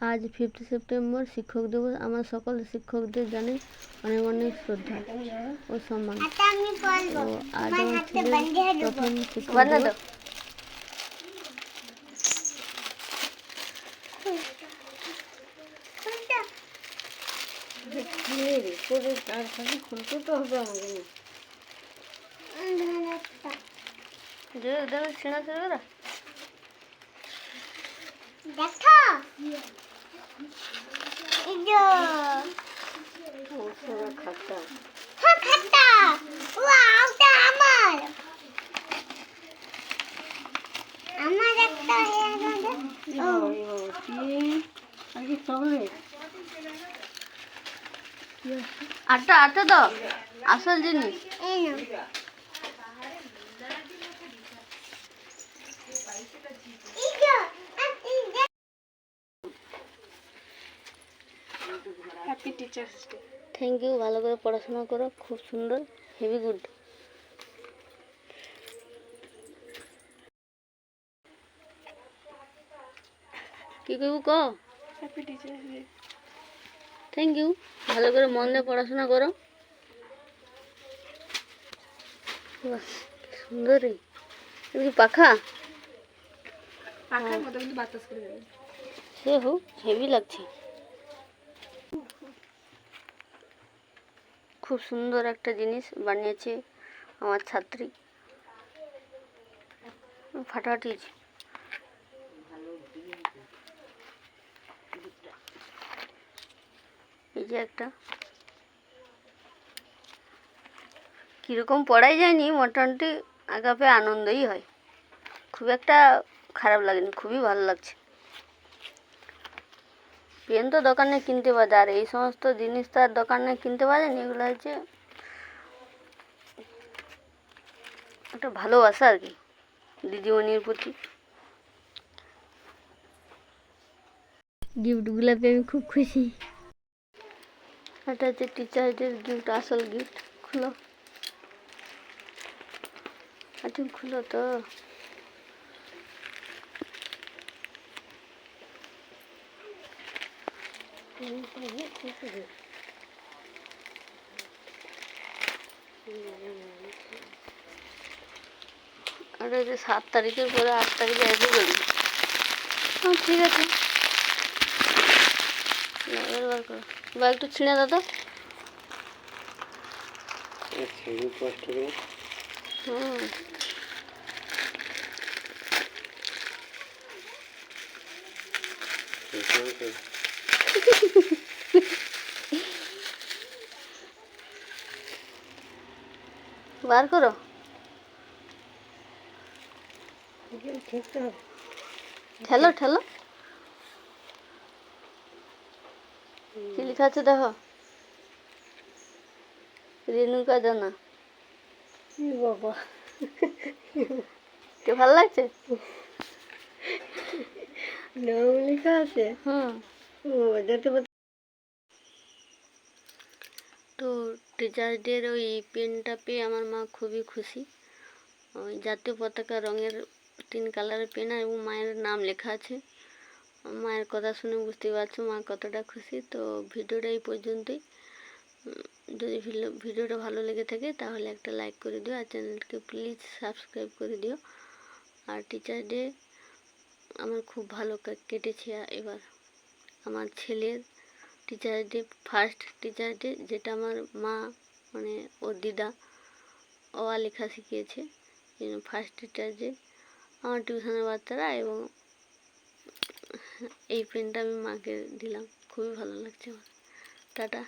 আজ fifth September শিক্ষক দিবস। আমার সকল শিক্ষকদের জানাই অনেক অনেক শ্রদ্ধা ও সম্মান। আমি আজ আমার আমার ছেলের প্রথম শিক্ষক বানা দিবস। দাও। খুলতে তো হবে আমাকে দেখো। আটটা আটটা দাও আসল জিনিস এই নাও এই যে আর এই যে happy teachers day thank you ভালো করে পড়াশোনা করো খুব সুন্দর হেভি গুড কি করব ক? Happy teachers day thank you ভালো করে মন দিয়ে পড়াশোনা করো। সুন্দর কি পাখা? পাখার মতো কিন্তু বাতাস করে যাবে সে হোক হেভি লাগছে। খুব সুন্দর একটা জিনিস বানিয়েছে আমার ছাত্রী। ফাটাফাটি এই যে একটা। কীরকম পড়াই যায়নি মোটামুটি আগাপে আনন্দই হয়। খুব একটা খারাপ লাগেনি, খুবই ভালো লাগছে। পেন তো দোকানে কিনতে পাওয়া যায় আর এই সমস্ত জিনিস তো আর দোকানে কিনতে পাওয়া যায়নি এগুলো হচ্ছে একটা ভালোবাসা আর কি দিদিমণির প্রতি। গিফটগুলো পেয়ে আমি খুব খুশি। এটা হচ্ছে টিচারদের গিফট আসল গিফট খুলো। আচ্ছা খুলো তো। আর এই যে সাত তারিখের পরে আট তারিখে আসবে গেলি। হ্যাঁ ঠিক আছে। বার করো। বা একটু ছিঁড়ে তো। হুম। বার করো। ঠেলো ঠেলো। কি লেখা আছে দেখো। রেণুকা জানা বাবা? কে ভালো লাগছে? নাম লেখা আছে? হুম। তো টিচার্স ডের ওই পেনটা পেয়ে আমার মা খুবই খুশি। ওই জাতীয় পতাকা রঙের তিন কালারের পেন এবং মায়ের নাম লেখা আছে। মায়ের কথা শুনে বুঝতে পারছ মা কতটা খুশি। তো ভিডিওটা এই পর্যন্তই। যদি ভিডিওটা ভালো লেগে থাকে তাহলে একটা লাইক করে দিও আর চ্যানেলকে প্লিজ সাবস্ক্রাইব করে দিও। আর টিচার ডে আমার খুব ভালো কেটেছে এবার। আমার ছেলের teacher day first teacher day যেটা আমার মা মানে ওর দিদা অ লেখা শিখিয়েছে। ফার্স্ট টিচার ডে আমার টিউশনের বাচ্চারা এবং এই পেনটা আমি মাকে দিলাম। খুবই ভালো লাগছে আমার। টাটা।